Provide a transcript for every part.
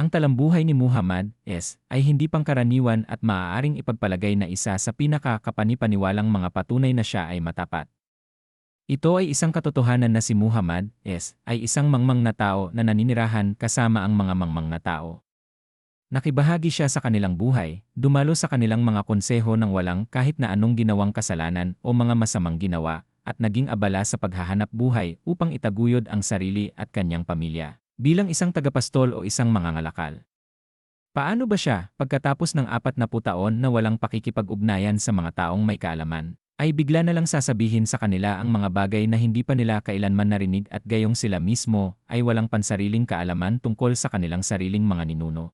Ang talambuhay ni Muhammad, S, ay hindi pangkaraniwan at maaaring ipagpalagay na isa sa pinakakapanipaniwalang mga patunay na siya ay matapat. Ito ay isang katotohanan na si Muhammad, S, ay isang mangmang na tao na naninirahan kasama ang mga mangmang na tao. Nakibahagi siya sa kanilang buhay, dumalo sa kanilang mga konseho ng walang kahit na anong ginawang kasalanan o mga masamang ginawa, at naging abala sa paghahanap buhay upang itaguyod ang sarili at kanyang pamilya bilang isang tagapastol o isang mangangalakal. Paano ba siya, pagkatapos ng apat na taon na walang pakikipag-ugnayan sa mga taong may kaalaman, ay bigla na lang sasabihin sa kanila ang mga bagay na hindi pa nila kailanman narinig at gayong sila mismo ay walang pansariling kaalaman tungkol sa kanilang sariling mga ninuno.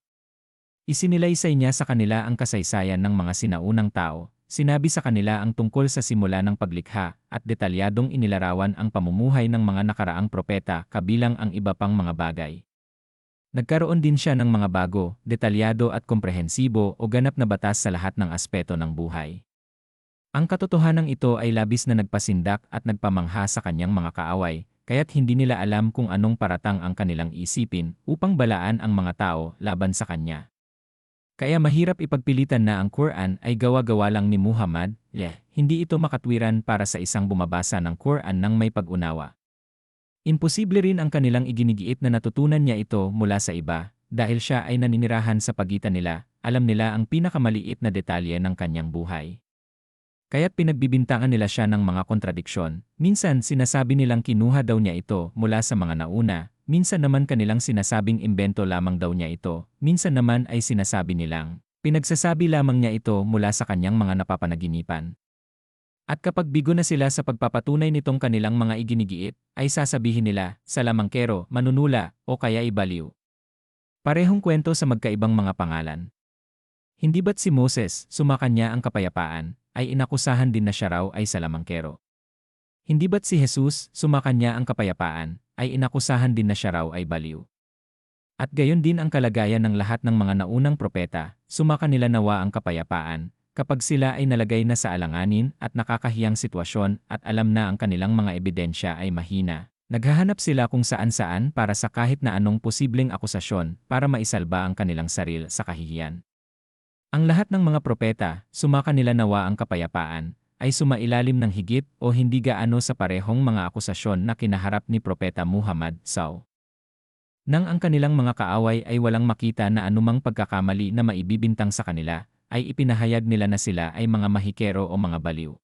Isinilaysay niya sa kanila ang kasaysayan ng mga sinaunang tao, Sinabi sa kanila ang tungkol sa simula ng paglikha at detalyadong inilarawan ang pamumuhay ng mga nakaraang propeta kabilang ang iba pang mga bagay. Nagkaroon din siya ng mga bago, detalyado at komprehensibo o ganap na batas sa lahat ng aspeto ng buhay. Ang katotohanan ito ay labis na nagpasindak at nagpamangha sa kanyang mga kaaway, kaya't hindi nila alam kung anong paratang ang kanilang isipin upang balaan ang mga tao laban sa kanya. Kaya mahirap ipagpilitan na ang Quran ay gawa-gawa lang ni Muhammad, yeah, hindi ito makatwiran para sa isang bumabasa ng Quran ng may pag-unawa. Imposible rin ang kanilang iginigiit na natutunan niya ito mula sa iba, dahil siya ay naninirahan sa pagitan nila, alam nila ang pinakamaliit na detalye ng kanyang buhay. Kaya't pinagbibintangan nila siya ng mga kontradiksyon, minsan sinasabi nilang kinuha daw niya ito mula sa mga nauna, Minsan naman kanilang sinasabing imbento lamang daw niya ito, minsan naman ay sinasabi nilang, pinagsasabi lamang niya ito mula sa kanyang mga napapanaginipan. At kapag bigo na sila sa pagpapatunay nitong kanilang mga iginigiit, ay sasabihin nila, salamangkero, manunula, o kaya ibaliw. Parehong kwento sa magkaibang mga pangalan. Hindi ba't si Moses, sumakan niya ang kapayapaan, ay inakusahan din na siya raw ay salamangkero? Hindi ba't si Jesus, sumakan niya ang kapayapaan, ay inakusahan din na siya raw ay baliw. At gayon din ang kalagayan ng lahat ng mga naunang propeta, sumaka nila nawa ang kapayapaan, kapag sila ay nalagay na sa alanganin at nakakahiyang sitwasyon at alam na ang kanilang mga ebidensya ay mahina. Naghahanap sila kung saan-saan para sa kahit na anong posibleng akusasyon para maisalba ang kanilang saril sa kahihiyan. Ang lahat ng mga propeta, sumaka nila nawa ang kapayapaan, ay sumailalim ng higit o hindi gaano sa parehong mga akusasyon na kinaharap ni Propeta Muhammad SAW. Nang ang kanilang mga kaaway ay walang makita na anumang pagkakamali na maibibintang sa kanila, ay ipinahayag nila na sila ay mga mahikero o mga baliw.